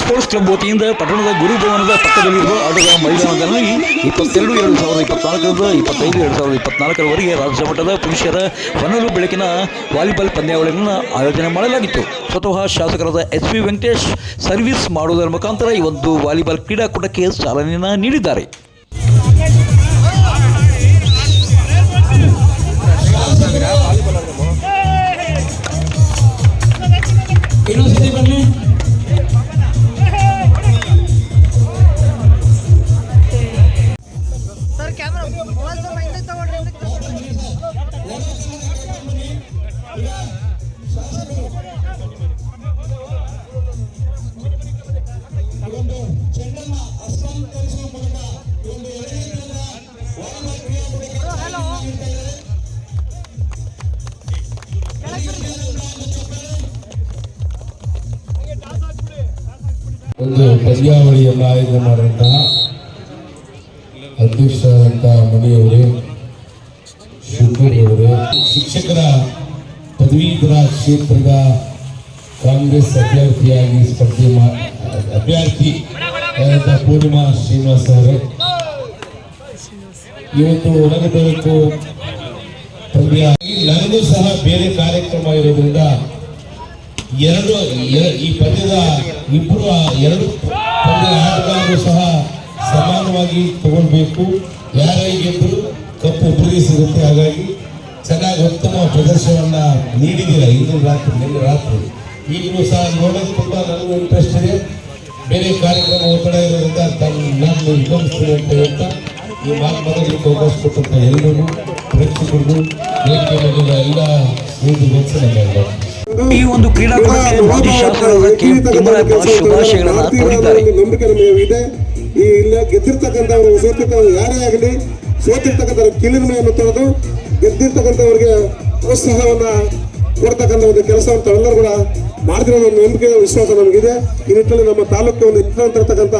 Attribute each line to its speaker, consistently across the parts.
Speaker 1: Sports club ವತಿಯಿಂದ ಪಟ್ಟಣದ ಗುರುಭವನದ ಪಕ್ಕದಲ್ಲಿರುವ ಆಟದ ಮೈದಾನದಲ್ಲಿ ಇಪ್ಪತ್ತೆರಡು, ಎರಡು ಸಾವಿರದ ಇಪ್ಪತ್ನಾಲ್ಕರಿಂದ ಇಪ್ಪತ್ತೈದು, ಎರಡು ಸಾವಿರದ ಇಪ್ಪತ್ನಾಲ್ಕರವರೆಗೆ ರಾಜ್ಯ ಮಟ್ಟದ ಪುರುಷರ ಹೊನಲು ಬೆಳಕಿನ ವಾಲಿಬಾಲ್ ಪಂದ್ಯಾವಳಿಗಳನ್ನು ಆಯೋಜನೆ ಮಾಡಲಾಗಿತ್ತು. ಸ್ವತಃ ಶಾಸಕರಾದ ಎಸ್ ಪಿ ವೆಂಕಟೇಶ್ ಸರ್ವಿಸ್ ಮಾಡುವುದರ ಮುಖಾಂತರ ಈ ಒಂದು ವಾಲಿಬಾಲ್ ಕ್ರೀಡಾಕೂಟಕ್ಕೆ ಚಾಲನೆಯನ್ನು ನೀಡಿದ್ದಾರೆ.
Speaker 2: ಇನ್ನೊಂದ್ಸತಿ ಬನ್ನಿ.
Speaker 3: ಒಂದು ಪಂದ್ಯಾವಳಿಯನ್ನು ಆಯೋಜನೆ ಮಾಡಿದಂತಹ ಅಧ್ಯಕ್ಷರಾದಂತಹ ಮನೆಯವರು ಶಿವಕುಮಾರ್ ಶಿಕ್ಷಕರ ಪದವೀಧರ ಕ್ಷೇತ್ರದ ಕಾಂಗ್ರೆಸ್ ಅಭ್ಯರ್ಥಿಯಾಗಿ ಸ್ಪರ್ಧೆ ಅಭ್ಯರ್ಥಿ ಪೂರ್ಣಿಮಾ ಶ್ರೀನಿವಾಸ ಅವರು. ಇವತ್ತು ಒಳಗಬೇಕು ಪಂದ್ಯ ನನಗೂ ಸಹ ಬೇರೆ ಕಾರ್ಯಕ್ರಮ ಇರೋದ್ರಿಂದ ಎರಡು ಎರ- ಈ ಪಂದ್ಯದ ಇಬ್ಬರು ಎರಡು ಪಂದ್ಯದ ಆಟಗಾರರು ಸಹ ಸಮಾನವಾಗಿ ತಗೊಳ್ಬೇಕು. ಯಾರೇ ಗೆದ್ದರು ಕಪ್ಪು ಒಬ್ಬರಿಗೆ ಸಿಗುತ್ತೆ. ಹಾಗಾಗಿ ಚೆನ್ನಾಗಿ ಉತ್ತಮ ಪ್ರದರ್ಶನವನ್ನ ನೀಡಿದ್ದೀರ ಇಂದು ರಾತ್ರಿ, ನಿನ್ನೆ ರಾತ್ರಿ? ಈಗಲೂ ಸಹ ನೋಡೋದು ತುಂಬ ನನಗೂ ಇಂಟ್ರೆಸ್ಟ್ ಇದೆ. ಬೇರೆ ಕಾರ್ಯಕ್ರಮ ಒತ್ತಡ ಇರೋದ್ರಿಂದ ನಾನು ವಿಗಮಿಸ್ತೀನಿ ಅಂತ ಹೇಳ್ತಾ, ಈ ಮಾತು ಮಾತಾಡಲಿಕ್ಕೆ ಅವಕಾಶ ಕೊಟ್ಟಂತ ಎಲ್ಲರಿಗೂ ಪ್ರೇಕ್ಷಕರಿಗೂ ಎಲ್ಲ ಇದು ನನ್ನ
Speaker 1: ಈ ಒಂದು ಕ್ರೀಡಾಕೂಟಕ್ಕೆ ಮಾಜಿ ಶಾಸಕರಾದ ಕೆ. ತಿಮ್ಮರಾಯಪ್ಪ ಶುಭಾಶಯಗಳನ್ನು ಕೋರಿದ್ದಾರೆ.
Speaker 4: ನಂಬಿಕೆ ನಮಗೆ ಇದೆ ಈ ಇಲ್ಲ ಗೆದ್ದಿರ್ತಕ್ಕಂಥವ್ರು ಸೋತಿರ್ತಕ್ಕಂಥ ಯಾರೇ ಆಗಲಿ ಸೋತಿರ್ತಕ್ಕಂಥ ಕಿಲಿಮೆಯನ್ನು ತೊಳೆದು ಗೆದ್ದಿರ್ತಕ್ಕಂಥವ್ರಿಗೆ ಪ್ರೋತ್ಸಾಹವನ್ನು ಕೊಡ್ತಕ್ಕಂಥ ಒಂದು ಕೆಲಸವನ್ನು ತಾವೆಲ್ಲರೂ ಕೂಡ ಮಾಡ್ತಿರೋ ಒಂದು ನಂಬಿಕೆ ವಿಶ್ವಾಸ ನಮಗಿದೆ. ಈ ನಿಟ್ಟಿನಲ್ಲಿ ನಮ್ಮ ತಾಲೂಕಿಗೆ ಒಂದು ಹೆಸರು ತರ್ತಕ್ಕಂಥ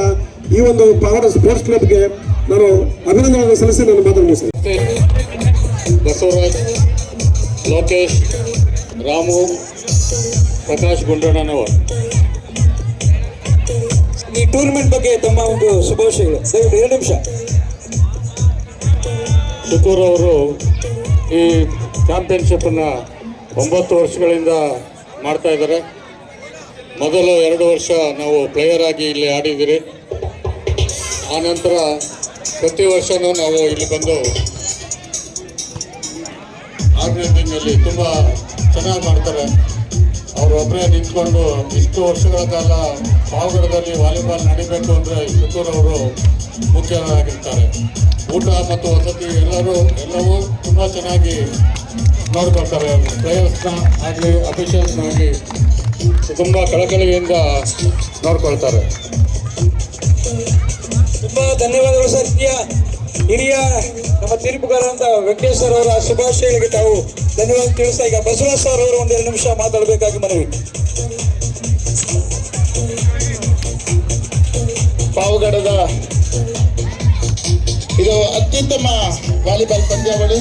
Speaker 4: ಈ ಒಂದು ಪವರ್ ಸ್ಪೋರ್ಟ್ಸ್ ಕ್ಲಬ್ಗೆ ನಾನು ಅಭಿನಂದನೆ ಸಲ್ಲಿಸಿ ನನ್ನ ಮಾತನ್ನು ಮುಗಿಸ್ತೇನೆ.
Speaker 5: ಬಸವರಾಜ್ ಲೋಕೇಶ್ ರಾಮು ಪ್ರಕಾಶ್ ಗುಂಡಣ್ಣನವರ್
Speaker 2: ಈ ಟೂರ್ನಮೆಂಟ್ ಬಗ್ಗೆ ತಮ್ಮ ಒಂದು ಶುಭಾಶಯಗಳು. ದಯವಿಟ್ಟು ಎರಡು ನಿಮಿಷ.
Speaker 5: ಶುಕೂರ್ ಅವರು ಈ ಚಾಂಪಿಯನ್ಶಿಪ್ಪನ್ನು ಒಂಬತ್ತು ವರ್ಷಗಳಿಂದ ಮಾಡ್ತಾ ಇದ್ದಾರೆ. ಮೊದಲು ಎರಡು ವರ್ಷ ನಾವು ಪ್ಲೇಯರ್ ಆಗಿ ಇಲ್ಲಿ ಆಡಿದ್ದೀರಿ. ಆನಂತರ ಪ್ರತಿ ವರ್ಷವೂ ನಾವು ಇಲ್ಲಿ ಬಂದು ಆರ್ಗನೈಸಿಂಗಲ್ಲಿ ತುಂಬ ಚೆನ್ನಾಗಿ ಮಾಡ್ತಾರೆ. ಅವರು ಒಬ್ಬರೇ ನಿಂತ್ಕೊಂಡು ಇಷ್ಟು ವರ್ಷಗಳ ಕಾಲ ಪಾವಗಡದಲ್ಲಿ ವಾಲಿಬಾಲ್ ನಡಿಬೇಕು ಅಂದರೆ ಅವರು ಮುಖ್ಯರಾಗಿರ್ತಾರೆ ಊಟ ಮತ್ತು ವಸತಿ ಎಲ್ಲರೂ ಎಲ್ಲವೂ ತುಂಬ ಚೆನ್ನಾಗಿ ನೋಡ್ಕೊಳ್ತಾರೆ. ಪ್ಲೇಯರ್ಸ್ನ ಆಗಲಿ ಅಫಿಷಿಯಲ್ಸ್ನಾಗಲಿ ತುಂಬ ಕಳಕಳಿಯಿಂದ ನೋಡ್ಕೊಳ್ತಾರೆ.
Speaker 2: ತುಂಬ ಧನ್ಯವಾದಗಳು ಸರ್. ಹಿರಿಯ ನಮ್ಮ ತೀರ್ಪುಗಾರ ಅಂತ ವೆಂಕಟೇಶ್ ಸರ್ ಅವರ ಶುಭಾಶಯಗಳಿಗೆ ತಾವು ಧನ್ಯವಾದ ತಿಳಿಸ್ತಾ ಈಗ ಬಸವರಾಜ್ ಸರ್ ಅವರು ಒಂದೆರಡು ನಿಮಿಷ ಮಾತಾಡಬೇಕಾಗಿ ಮನವಿ.
Speaker 6: ಪಾವಗಡದ ಇದು ಅತ್ಯುತ್ತಮ ವಾಲಿಬಾಲ್ ಪಂದ್ಯಾವಳಿ.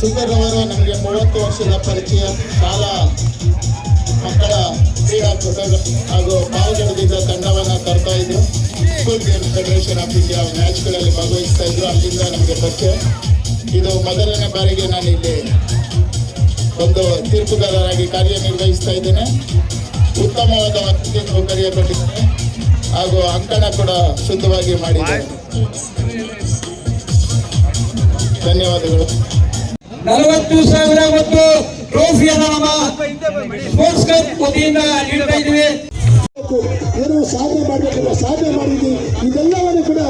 Speaker 6: ಸುಂದರ್ ಅವರು ನಮಗೆ ಮೂವತ್ತು ವರ್ಷದ ಪರಿಚಯ, ಶಾಲಾ ಮಕ್ಕಳ ಕ್ರೀಡಾಕೂಟ ಹಾಗೂ ಪಾವಗಡದಿಂದ ತಂಡವನ್ನು ತರ್ತಾ ಇದ್ರು. ಸ್ಕೂಲ್ ಫೆಡರೇಷನ್ ಆಫ್ ಇಂಡಿಯಾ ಮ್ಯಾಚ್ಗಳಲ್ಲಿ ಭಾಗವಹಿಸ್ತಾ ಇದ್ರು. ಅಲ್ಲಿಂದ ನಮಗೆ ಪರಿಚಯ ಇದು ಮೊದಲನೇ ಬಾರಿಗೆ ನಾನು ಇಲ್ಲಿ ಒಂದು ತೀರ್ಪುಗಾರರಾಗಿ ಕಾರ್ಯನಿರ್ವಹಿಸ್ತಾ ಇದ್ದೇನೆ. ಉತ್ತಮವಾದ ವಸತಿ ಸೌಕರ್ಯ ಹಾಗೂ ಅಂಕಣ ಕೂಡ ಶುದ್ಧವಾಗಿ ಮಾಡಿದ್ದೇನೆ. ಧನ್ಯವಾದಗಳು.
Speaker 2: ನಲವತ್ತು ಸಾವಿರ ಮತ್ತು ಟ್ರೋಫಿಯನ್ನು ನಮ್ಮ ಸ್ಪೋರ್ಟ್ಸ್ ಕ್ಲಬ್ ವತಿಯಿಂದ
Speaker 4: ಮಾಡಬೇಕಲ್ಲ ಸಾಧನೆ ಮಾಡಿದ್ದೀನಿ ಇದೆಲ್ಲವನ್ನು ಕೂಡ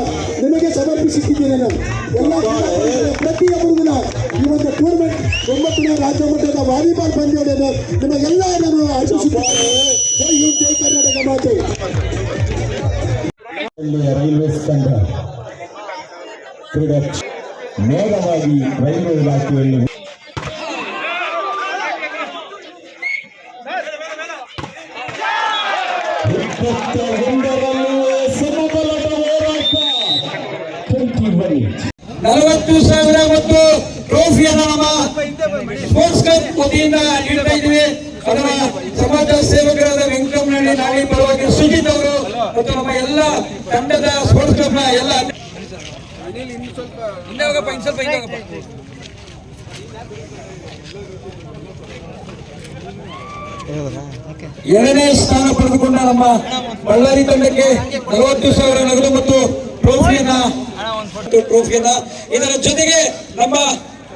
Speaker 4: ನಿಮಗೆ ಸಮರ್ಪಿಸುತ್ತಿದ್ದೇನೆ ನಾನು. ಎಲ್ಲ ಪ್ರತಿಯೊಬ್ಬರು ಪ್ರತಿಯೊಬ್ಬರಿಗೂ ಈ ಒಂದು ಟೂರ್ನಮೆಂಟ್ ಒಂಬತ್ತನೇ ರಾಜ್ಯ ಮಟ್ಟದ ವಾಲಿಬಾಲ್ ಪಂದ್ಯವನ್ನು ನಿಮಗೆಲ್ಲ ನಾನು ಆಶಿಸುತ್ತೇನೆ ಜೈ ಹಿಂದ್, ಜೈ ಕರ್ನಾಟಕ ಮಾತೆ.
Speaker 3: ಒಳ್ಳೆಯ ರೈಲ್ವೆ ತಂಡ ಕ್ರೀಡಾ ನೇರವಾಗಿ ರೈಲ್ವೆ ಇಲಾಖೆಯಲ್ಲಿ
Speaker 2: ನಲವತ್ತು ಸಾವಿರ ಮತ್ತು ಟ್ರೋಫಿಯನ್ನು ನಮ್ಮ ಸ್ಪೋರ್ಟ್ಸ್ ಕ್ಲಬ್ ವತಿಯಿಂದ ನೀಡ್ತಾ ಇದ್ದೀವಿ. ಅದರ ಸಮಾಜ ಸೇವಕರಾದ ವೆಂಕಟರಮಣಿ ನಾಳಿ ಪರವಾಗಿ ಸುಜಿತ್ ಅವರು ಮತ್ತು ನಮ್ಮ ಎಲ್ಲ ತಂಡದ ಸ್ಪೋರ್ಟ್ಸ್ ಎಲ್ಲ
Speaker 7: ಹಿಂದೆ ಹೋಗಪ್ಪ ಇನ್ನು ಸ್ವಲ್ಪ
Speaker 2: ಎರಡನೇ ಸ್ಥಾನ ಪಡೆದುಕೊಂಡ ನಮ್ಮ ಬಳ್ಳಾರಿ ತಂಡಕ್ಕೆ ನಲವತ್ತು ಸಾವಿರ ನಗದು ಮತ್ತು ಟ್ರೋಫಿಯನ್ನ ಮತ್ತು ಟ್ರೋಫಿಯನ್ನ. ಇದರ ಜೊತೆಗೆ ನಮ್ಮ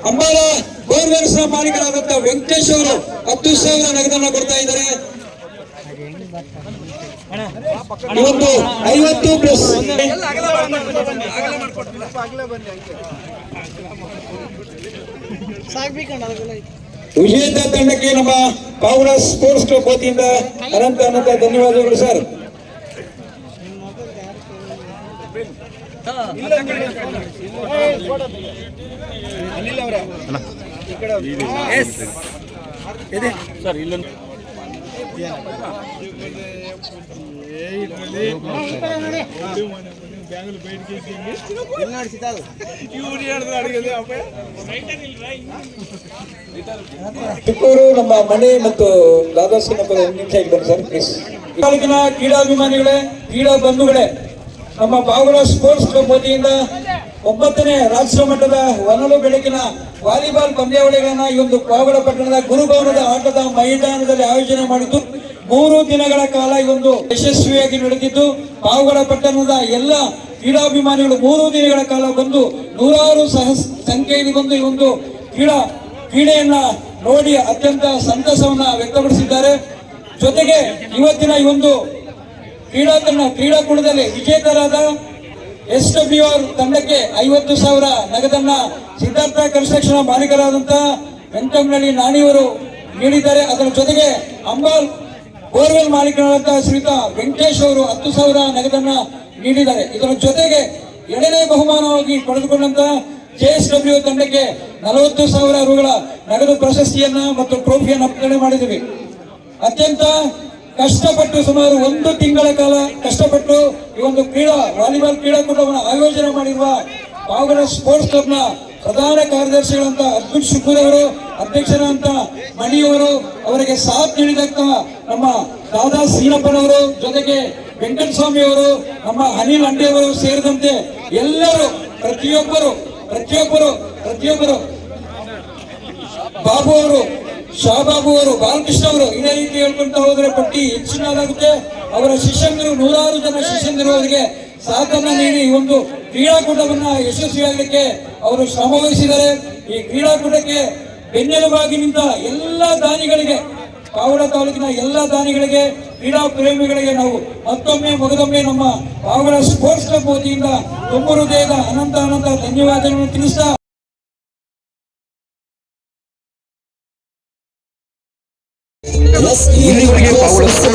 Speaker 2: ಅಂಬಾಲ ಗೋರ್ವೆಲ್ಸ್ ಮಾಲೀಕರಾದಂತ ವೆಂಕಟೇಶ್ ಅವರು ಹತ್ತು ಸಾವಿರ ನಗದನ್ನ ಕೊಡ್ತಾ ಇದ್ದಾರೆ. ಇವತ್ತು ಐವತ್ತು ಪ್ಲಸ್
Speaker 7: ಸಾಕ್ಬೇಕಣ್ಣ ಅದಕ್ಕೆಲ್ಲ
Speaker 2: ವಿಜೇತ ತಂಡಕ್ಕೆ ನಮ್ಮ ಪಾವನ ಸ್ಪೋರ್ಟ್ಸ್ ಕ್ಲಬ್ ವತಿಯಿಂದ ಅನಂತ ಅನಂತ ಧನ್ಯವಾದಗಳು ಸರ್. ಚಿಕ್ಕೂರು ನಮ್ಮ ಮನೆ ಮತ್ತು ದಾದಾ ಸಿಂಗಪುರ ಒಂದು ನಿಮಿಷ ಇದ್ದಾರೆ ಬನ್ನಿ ಸರ್ ಪ್ಲೀಸ್ ತಾಲೂಕಿನ ಕ್ರೀಡಾಭಿಮಾನಿಗಳೇ ಕ್ರೀಡಾ ಬಂಧುಗಳೇ ನಮ್ಮ ಬಾಗುಳ ಸ್ಪೋರ್ಟ್ಸ್ ಕ್ಲಬ್ ವತಿಯಿಂದ ಒಂಬತ್ತನೇ ರಾಷ್ಟ್ರ ಮಟ್ಟದ ವನಲು ಬೆಳಕಿನ ವಾಲಿಬಾಲ್ ಪಂದ್ಯಾವಳಿಗಳನ್ನ ಈ ಒಂದು ಪಾವಗಡ ಪಟ್ಟಣದ ಗುರುಭವನದ ಆಟದ ಮೈದಾನದಲ್ಲಿ ಆಯೋಜನೆ ಮಾಡಿದ್ದು. ಮೂರು ದಿನಗಳ ಕಾಲ ಒಂದು ಯಶಸ್ವಿಯಾಗಿ ನಡೆದಿದ್ದು, ಪಾವಗಡ ಪಟ್ಟಣದ ಎಲ್ಲ ಕ್ರೀಡಾಭಿಮಾನಿಗಳು ಮೂರು ದಿನಗಳ ಕಾಲ ಬಂದು ನೂರಾರು ಸಹ ಸಂಖ್ಯೆಯಲ್ಲಿ ಬಂದು ಈ ಒಂದು ಕ್ರೀಡಾ, ಕ್ರೀಡೆಯನ್ನ ನೋಡಿ ಅತ್ಯಂತ ಸಂತಸವನ್ನ ವ್ಯಕ್ತಪಡಿಸಿದ್ದಾರೆ. ಜೊತೆಗೆ ಇವತ್ತಿನ ಈ ಒಂದು ಕ್ರೀಡಾ ತಂಡ ಕ್ರೀಡಾಕೂಟದಲ್ಲಿ ವಿಜೇತರಾದ ಎಸ್ ಡಬ್ಲ್ಯೂ ಆರ್ ತಂಡಕ್ಕೆ ಐವತ್ತು ಸಾವಿರ ನಗದನ್ನ ಸಿದ್ಧಾರ್ಥ ಕನ್ಸ್ಟ್ರಕ್ಷನ್ ಮಾಲೀಕರಾದಂತಹ ವೆಂಕಟಮನಹಳ್ಳಿ ನಾಣಿಯವರು ನೀಡಿದ್ದಾರೆ. ಅದರ ಜೊತೆಗೆ ಅಂಬಾಲ್ ಬೋರ್ವೆಲ್ ಮಾಲೀಕರಾದಂತಹ ಶ್ರೀತ ವೆಂಕಟೇಶ್ ಅವರು ಹತ್ತು ಸಾವಿರ ನಗದನ್ನ ನೀಡಿದ್ದಾರೆ. ಇದರ ಜೊತೆಗೆ ಎರಡನೇ ಬಹುಮಾನವಾಗಿ ಪಡೆದುಕೊಂಡಂತ ಜೆಎಸ್ ಡಬ್ಲ್ಯೂ ತಂಡಕ್ಕೆ ನಲವತ್ತು ಸಾವಿರ ರುಗಳ ನಗದು ಪ್ರಶಸ್ತಿಯನ್ನ ಮತ್ತು ಟ್ರೋಫಿಯನ್ನು ಅರ್ಪಣೆ ಮಾಡಿದ್ದೀವಿ. ಅತ್ಯಂತ ಕಷ್ಟಪಟ್ಟು ಸುಮಾರು ಒಂದು ತಿಂಗಳ ಕಾಲ ಕಷ್ಟಪಟ್ಟು ಈ ಒಂದು ಕ್ರೀಡಾ, ವಾಲಿಬಾಲ್ ಕ್ರೀಡಾಕೂಟವನ್ನು ಆಯೋಜನೆ ಮಾಡಿರುವ ಪಾವಗಡ ಸ್ಪೋರ್ಟ್ಸ್ ಕ್ಲಬ್ನ ಪ್ರಧಾನ ಕಾರ್ಯದರ್ಶಿಗಳಂತ ಅದ್ಭುತ್ ಶುಕೂರ್ ಅವರು, ಅಧ್ಯಕ್ಷರಂತ ಮಣಿಯವರು, ಅವರಿಗೆ ಸಾಥ್ ನೀಡಿದಂತ ನಮ್ಮ ದಾದಾ ಸೀನಪ್ಪನವರು ಜೊತೆಗೆ ವೆಂಕಟಸ್ವಾಮಿ ಅವರು ನಮ್ಮ ಅನಿಲ್ ಅಂಡೆಯವರು ಸೇರಿದಂತೆ ಎಲ್ಲರೂ, ಪ್ರತಿಯೊಬ್ಬರು ಪ್ರತಿಯೊಬ್ಬರು ಪ್ರತಿಯೊಬ್ಬರು. ಬಾಬು ಅವರು ಶಾಬಾಬು ಅವರು, ಬಾಲಕೃಷ್ಣ ಅವರು, ಇದೇ ರೀತಿ ಹೇಳ್ಕೊಂತ ಹೋದ್ರೆ ಪಟ್ಟಿ ಹೆಚ್ಚಿನದಾಗುತ್ತೆ. ಅವರ ಶಿಷ್ಯಂದರು, ನೂರಾರು ಜನ ಶಿಷ್ಯಂದರು ಅವರಿಗೆ ಸಾಥನ್ನ ನೀಡಿ ಒಂದು ಕ್ರೀಡಾಕೂಟವನ್ನ ಯಶಸ್ವಿಯಾಗಲಿಕ್ಕೆ ಅವರು ಶ್ರಮ ವಹಿಸಿದ್ದಾರೆ. ಈ ಕ್ರೀಡಾಕೂಟಕ್ಕೆ ಬೆನ್ನೆಲುಬಾಗಿ ನಿಂತ ಎಲ್ಲ ದಾನಿಗಳಿಗೆ, ಪಾವಡ ತಾಲೂಕಿನ ಎಲ್ಲ ದಾನಿಗಳಿಗೆ, ಕ್ರೀಡಾ ಪ್ರೇಮಿಗಳಿಗೆ ನಾವು ಮತ್ತೊಮ್ಮೆ ಮೊದಲೊಮ್ಮೆ ನಮ್ಮ ಪಾವಡ ಸ್ಪೋರ್ಟ್ಸ್ ಕ್ಲಬ್ ವತಿಯಿಂದ ತುಂಬ ಹೃದಯದ ಅನಂತ ಅನಂತ ಧನ್ಯವಾದಗಳನ್ನು ತಿಳಿಸ್ತಾ
Speaker 1: ಇಲ್ಲಿವರೆಗೆ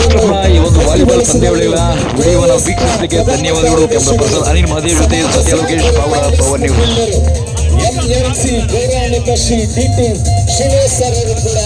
Speaker 1: ಕ್ಲಬ್ನ ಈ ಒಂದು ವಾಲಿಬಾಲ್ ಪಂದ್ಯಾವಳಿಗಳ ವಿಡಿಯೋವನ್ನು ವೀಕ್ಷಿಸಲಿಕ್ಕೆ ಧನ್ಯವಾದಗಳು ಕ್ಯಾಮ್ರಾ ಪರ್ಸನ್ ಅನಿಲ್ ಮಹದೇವ್ ಜೊತೆ Satya Lokesh Pavala power news
Speaker 6: M M C ಗೌರವಾನ್ವಿತ Shri D T Shivesh sir ಅವರು ಕೂಡ